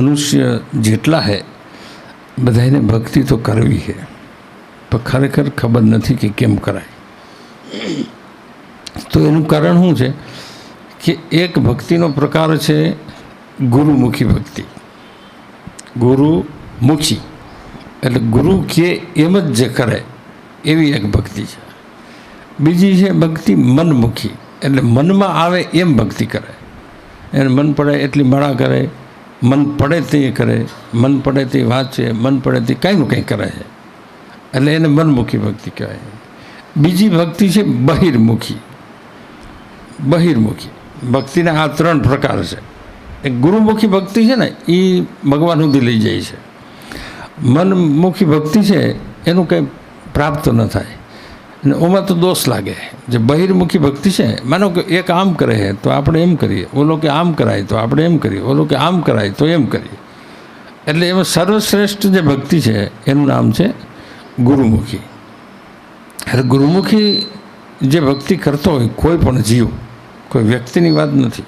મનુષ્ય જેટલા હે બધાને ભક્તિ તો કરવી છે પણ ખરેખર ખબર નથી કે કેમ કરાય. તો એનું કારણ શું છે? કે એક ભક્તિનો પ્રકાર છે ગુરુમુખી ભક્તિ. ગુરુમુખી. એટલે ગુરુ કે એમ જ જે કરે, એવી એક ભક્તિ છે. બીજી છે ભક્તિ મનમુખી. એટલે મનમાં આવે એમ ભક્તિ કરે. એને મન પડે એટલી માળા કરે મન પડે તે કરે, મન પડે તે વાંચે, મન પડે તે કાંઈનું કંઈ કરે. એટલે એને મનમુખી ભક્તિ કહેવાય. બીજી ભક્તિ છે બહિર્મુખી. બહિર્મુખી. ભક્તિના આ ત્રણ પ્રકાર છે. એ ગુરુમુખી ભક્તિ છે ને એ ભગવાન સુધી લઈ જાય છે. મનમુખી ભક્તિ છે, એનું કંઈ પ્રાપ્ત ન થાય. અને ઓમાં તો દોષ લાગે. જે બહિર્મુખી ભક્તિ છે, માનો કે એક આમ કરે છે તો આપણે એમ કરીએ. ઓલો કે આમ કરાય, તો આપણે એમ કરીએ. ઓલો કે આમ કરાય, તો એમ કરીએ. એટલે એમાં સર્વશ્રેષ્ઠ જે ભક્તિ છે, એનું નામ છે ગુરુમુખી. એટલે ગુરુમુખી જે ભક્તિ કરતો હોય, કોઈ પણ જીવ, કોઈ વ્યક્તિની વાત નથી.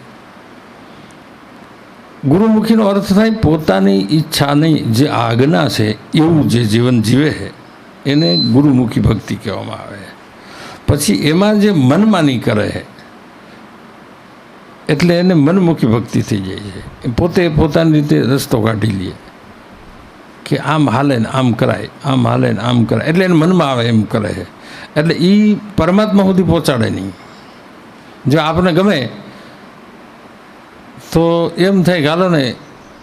ગુરુમુખીનો અર્થ થાય પોતાની ઈચ્છાની જે આજ્ઞા છે, એવું જે જીવન જીવે છે એને ગુરુમુખી ભક્તિ કહેવામાં આવે પછી એમાં જે મનમાની કરે છે, એટલે એને મનમુખી ભક્તિ થઈ જાય છે. પોતે પોતાની રીતે રસ્તો કાઢી લે કે આમ હાલે ને આમ કરાય, આમ હાલે ને આમ કરાય. એટલે એને મનમાં આવે એમ કરે છે. એટલે એ પરમાત્મા સુધી પહોંચાડે નહીં. જો આપણે ગમે, તો એમ થાય હાલો ને,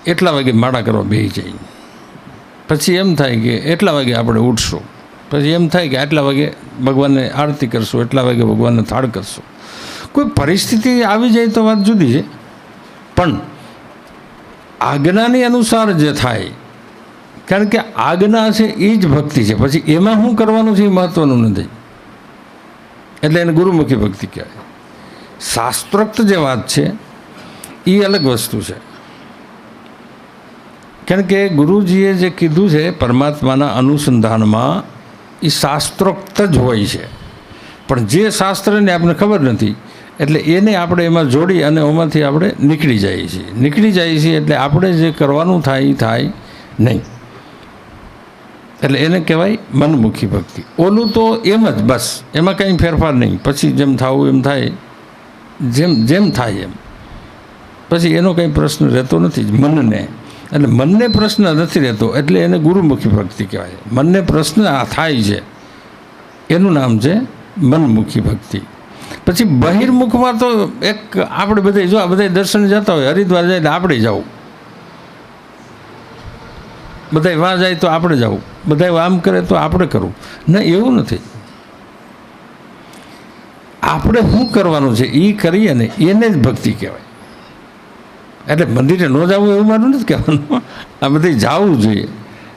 એટલા વાગે માળા કરવા બેસી જાય. પછી એમ થાય કે એટલા વાગે આપણે ઉઠશું. પછી એમ થાય કે આટલા વાગે ભગવાનને આરતી કરશું, એટલા વાગે ભગવાનને થાળ કરશું. કોઈ પરિસ્થિતિ આવી જાય તો વાત જુદી છે. પણ આજ્ઞાની અનુસાર જે થાય, કારણ કે આજ્ઞા છે એ જ ભક્તિ છે. પછી એમાં શું કરવાનું છે એ મહત્ત્વનું નથી. એટલે એને ગુરુમુખી ભક્તિ કહેવાય. શાસ્ત્રોક્ત જે વાત છે, એ અલગ વસ્તુ છે. કારણ કે ગુરુજીએ જે કીધું છે, પરમાત્માના અનુસંધાનમાં એ શાસ્ત્રોક્ત જ હોય છે. પણ જે શાસ્ત્રને આપણને ખબર નથી, એટલે એને આપણે એમાં જોડી અને એમાંથી આપણે નીકળી જઈએ છીએ. નીકળી જઈએ છીએ એટલે આપણે જે કરવાનું થાય એ થાય નહીં. એટલે એને કહેવાય મનમુખી ભક્તિ. ઓલું તો એમ જ બસ, એમાં કંઈ ફેરફાર નહીં. પછી જેમ થવું એમ થાય, જેમ જેમ થાય એમ. પછી એનો કંઈ પ્રશ્ન રહેતો નથી મનને. એટલે મનને પ્રશ્ન નથી રહેતો, એટલે એને ગુરુમુખી ભક્તિ કહેવાય. મનને પ્રશ્ન થાય છે. એનું નામ છે મનમુખી ભક્તિ. પછી બહિર્મુખમાં તો એક આપણે બધા જો આ બધા દર્શન જતા હોય, હરિદ્વાર જાય એટલે આપણે જવું બધા વાં જાય તો આપણે જવું બધા આમ કરે તો આપણે કરવું ના, એવું નથી. આપણે શું કરવાનું છે? એ કરીએ ને એને જ ભક્તિ કહેવાય. એટલે મંદિરે ન જવું એવું મારું નથી કહેવાનું. આ બધી જવું જોઈએ.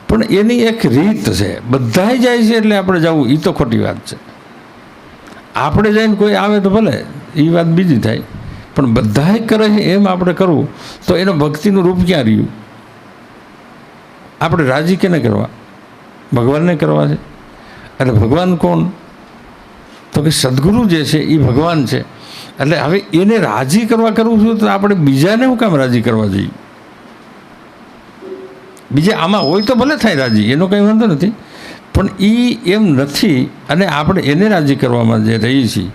પણ એની એક રીત છે. બધાય જાય છે એટલે આપણે જવું. એ તો ખોટી વાત છે. આપણે જઈને કોઈ આવે તો ભલે એ વાત બીજી થાય. પણ બધાય કરે છે એમ આપણે કરવું, તો એનો ભક્તિનું રૂપ ક્યાં રહ્યું? આપણે રાજી કેને કરવા? ભગવાનને કરવા છે. એટલે ભગવાન કોણ? તો કે સદગુરુ જે છે એ ભગવાન છે. એટલે હવે એને રાજી કરવા કરવું છું તો આપણે બીજાને હું કામ રાજી કરવા જોઈએ? બીજા આમાં હોય તો ભલે થાય રાજી, એનો કંઈ વાંધો નથી. પણ એ એમ નથી અને આપણે એને રાજી કરવામાં જે રહીએ છીએ,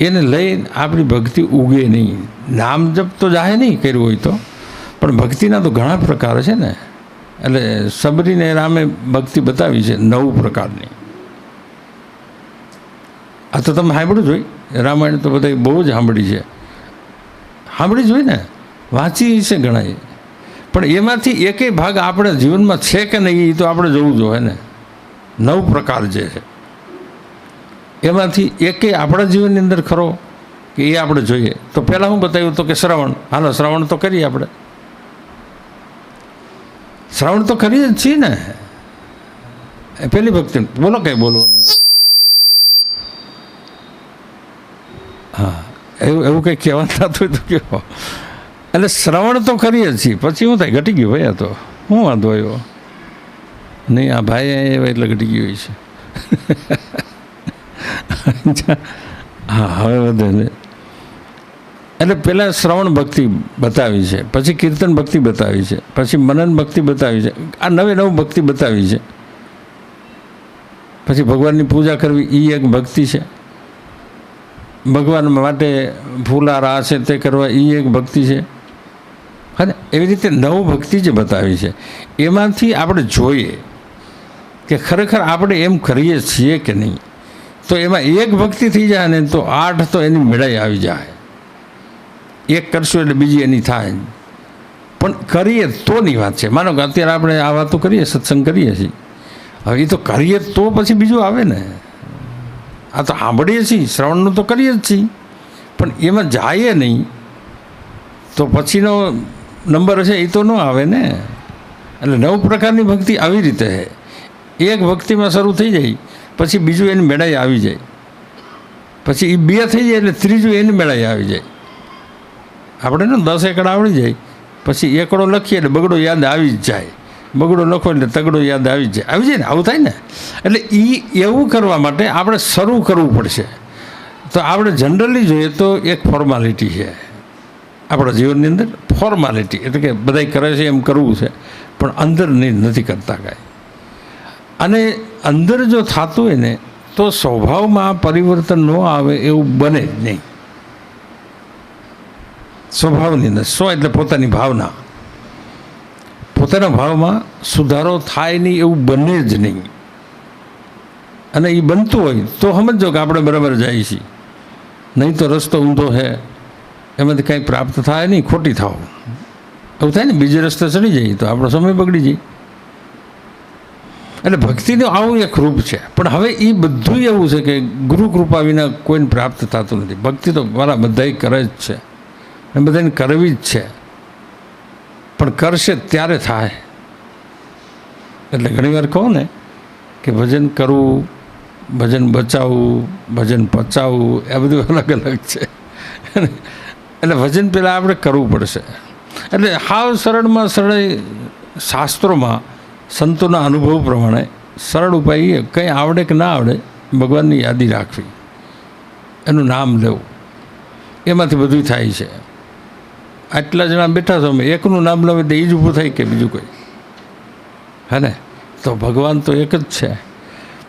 એને લઈ આપણી ભક્તિ ઉગે નહીં. નામ જપ તો જાહે નહીં કર્યું હોય તો, પણ ભક્તિના તો ઘણા પ્રકાર છે ને. એટલે સબરીને રામે ભક્તિ બતાવી છે નવ પ્રકારની. આ તો તમે સાંભળ્યું જોઈ રામાયણ તો બધા બહુ જ સાંભળી છે. સાંભળી જોઈ ને? વાંચી છે ઘણા પણ એમાંથી એકેય ભાગ આપણા જીવનમાં છે કે નહીં એ તો આપણે જોવું જોઈએ ને? નવ પ્રકાર જે છે. એમાંથી એકેય આપણા જીવનની અંદર ખરો કે એ આપણે જોઈએ. તો પહેલાં હું બતાવ્યું તો કે શ્રવણ. હાલો, શ્રવણ તો કરીએ આપણે. શ્રવણ તો કરીએ જ છીએ ને? પહેલી ભક્તિ. બોલો કંઈ બોલવાનું. હા. એવું એવું કંઈ કહેવાનું થતું હોય તો કહો એટલે શ્રવણ તો કરીએ છીએ. પછી શું થાય? ઘટી ગયું ભાઈ આ તો. શું વાંધો આવ્યો? નહીં, આ ભાઈ આવ્યા એટલે ઘટી ગયું છે. હા, હવે વધે ને. એટલે પહેલાં શ્રવણ ભક્તિ બતાવી છે. પછી કીર્તન ભક્તિ બતાવી છે. પછી મનન ભક્તિ બતાવી છે. આ નવે નવ ભક્તિ બતાવી છે. પછી ભગવાનની પૂજા કરવી એ એક ભક્તિ છે. ભગવાન માટે ફૂલાર છે તે કરવા એ એક ભક્તિ છે. હા એવી રીતે નવ ભક્તિ જે બતાવી છે, એમાંથી આપણે જોઈએ કે ખરેખર આપણે એમ કરીએ છીએ કે નહીં, તો એમાં એક ભક્તિ થઈ જાય ને તો આઠ તો એની મેળાઈ આવી જાય. એક કરશું એટલે બીજી એની થાય. પણ કરીએ તોની વાત છે. માનો કે અત્યારે આપણે આ વાતો કરીએ, સત્સંગ કરીએ છીએ. હવે એ તો કરીએ તો પછી બીજું આવે ને. આ તો સાંભળીએ છીએ, શ્રવણનું તો કરીએ જ છીએ. પણ એમાં જાય નહીં, તો પછીનો નંબર છે એ તો ન આવે ને. એટલે નવ પ્રકારની ભક્તિ આવી રીતે છે એક ભક્તિમાં શરૂ થઈ જાય, પછી બીજું એની મેળાઈ આવી જાય. પછી એ બે થઈ જાય એટલે ત્રીજું એની મેળાઈ આવી જાય. આપણે ને દસ એકડ આવડી જાય, પછી એકડો લખીએ એટલે બગડો યાદ આવી જ જાય. બગડો લખો એટલે તગડો યાદ આવી જાય. આવી જાય ને? આવું થાય ને? એટલે એ એવું કરવા માટે આપણે શરૂ કરવું પડશે. તો આપણે જનરલી જોઈએ તો એક ફોર્માલિટી છે. આપણા જીવનની અંદર ફોર્માલિટી એટલે કે બધાય કરે છે, એમ કરવું છે. પણ અંદર નથી કરતા કાંઈ. અને અંદર જો થતું હોય ને, તો સ્વભાવમાં પરિવર્તન ન આવે એવું બને જ નહીં. સ્વભાવની અંદર. સ્વ એટલે પોતાની ભાવના. પોતાના ભાવમાં સુધારો થાય નહીં એવું બને જ નહીં. અને એ બનતું હોય તો સમજો કે આપણે બરાબર જાય છીએ. નહીં તો રસ્તો ઊંધો છે એમાંથી કંઈ પ્રાપ્ત થાય નહીં, ખોટી થાવ. એવું થાય ને, બીજે રસ્તે ચડી જઈએ તો આપણો સમય બગડી જાય. એટલે ભક્તિનું આવું એક રૂપ છે. પણ હવે એ બધું એવું છે કે ગુરુ કૃપા વિના કોઈને પ્રાપ્ત થતું નથી. ભક્તિ તો મારા બધાય કરે જ છે. અને બધાને કરવી જ છે. પણ કરશે ત્યારે થાય. એટલે ઘણીવાર કહો ને કે ભજન કરવું, ભજન બચાવવું, ભજન પચાવવું એ બધું અલગ અલગ છે. એટલે ભજન પહેલાં આપણે કરવું પડશે. એટલે હાવ સરળમાં સરળ શાસ્ત્રોમાં સંતોના અનુભવ પ્રમાણે સરળ ઉપાય એ, કંઈ આવડે કે ના આવડે, ભગવાનની યાદી રાખવી. એનું નામ લેવું. એમાંથી બધું થાય છે. આટલા જણા બેઠા છો અમે. એકનું નામ લવે તો એ જ ઊભું થાય કે બીજું કોઈ? હે ને? તો ભગવાન તો એક જ છે.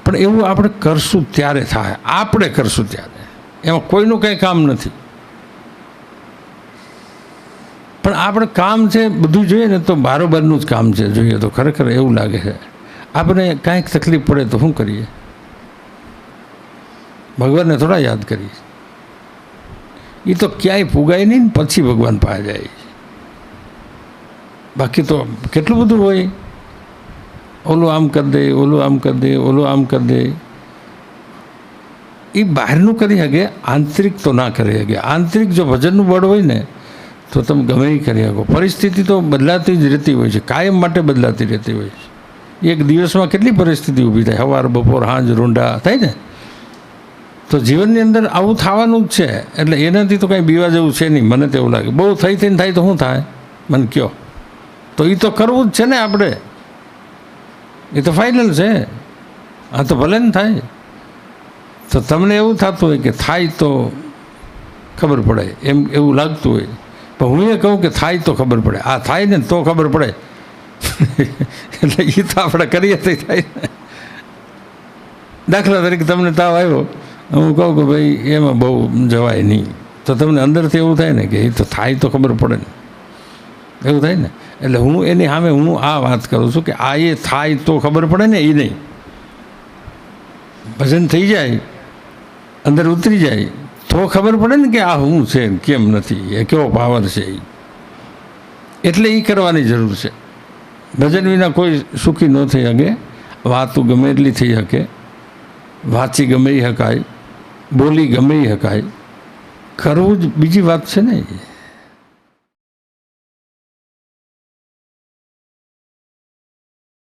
પણ એવું આપણે કરશું ત્યારે થાય. આપણે કરશું ત્યારે. એમાં કોઈનું કંઈ કામ નથી. પણ આપણે કામ છે, બધું જોઈએ ને તો બારોબારનું જ કામ છે. જોઈએ તો ખરેખર એવું લાગે છે. આપણે કાંઈક તકલીફ પડે તો શું કરીએ? ભગવાનને થોડા યાદ કરીએ. એ તો ક્યાંય ફુગાય નહીં પછી ભગવાન પાસે જાય બાકી તો કેટલું બધું હોય? ઓલું આમ કરી દે, ઓલું આમ કરી દે, ઓલું આમ કરી દે. એ બહારનું કરી શકે, આંતરિક તો ના કરી શકે. આંતરિક જો ભજનનું બળ હોય ને, તો તમે ગમે એ કરી શકો. પરિસ્થિતિ તો બદલાતી જ રહેતી હોય છે. કાયમ માટે બદલાતી રહેતી હોય છે. એક દિવસમાં કેટલી પરિસ્થિતિ ઊભી થાય? સવાર, બપોર, સાંજ, રૂંઢા, થાય ને? તો જીવનની અંદર આવું થવાનું જ છે. એટલે એનાથી તો કંઈ બીવા જેવું છે નહીં. મને તો એવું લાગે. બહુ થઈ થઈને થાય તો શું થાય? મને કયો. તો એ તો કરવું જ છે ને આપણે. એ તો ફાઇનલ છે. આ તો ભલે ને થાય. તો તમને એવું થતું હોય કે થાય તો ખબર પડે. એમ એવું લાગતું હોય. પણ હું એ કહું કે થાય તો ખબર પડે. આ થાય ને તો ખબર પડે. એટલે એ તો આપણે કરીએ તો થાય. દાખલા તરીકે તમને તાવ આવ્યો. હું કહું કે ભાઈ, એમાં બહુ જવાય નહીં. તો તમને અંદરથી એવું થાય ને કે એ તો થાય તો ખબર પડે ને. એવું થાય ને? એટલે હું એની સામે હું આ વાત કરું છું કે આ એ થાય તો ખબર પડે ને, એ નહીં. ભજન થઈ જાય, અંદર ઉતરી જાય, તો ખબર પડે ને કે આ હું છે કેમ નથી, એ કેવો પાવર છે એ એટલે એ કરવાની જરૂર છે. ભજન વિના કોઈ સુખી ન થઈ શકે, વાતું ગમે એટલી થઈ શકે, વાંચી ગમે એ શકાય બોલી ગમે શકાય કરવું જ બીજી વાત છે ને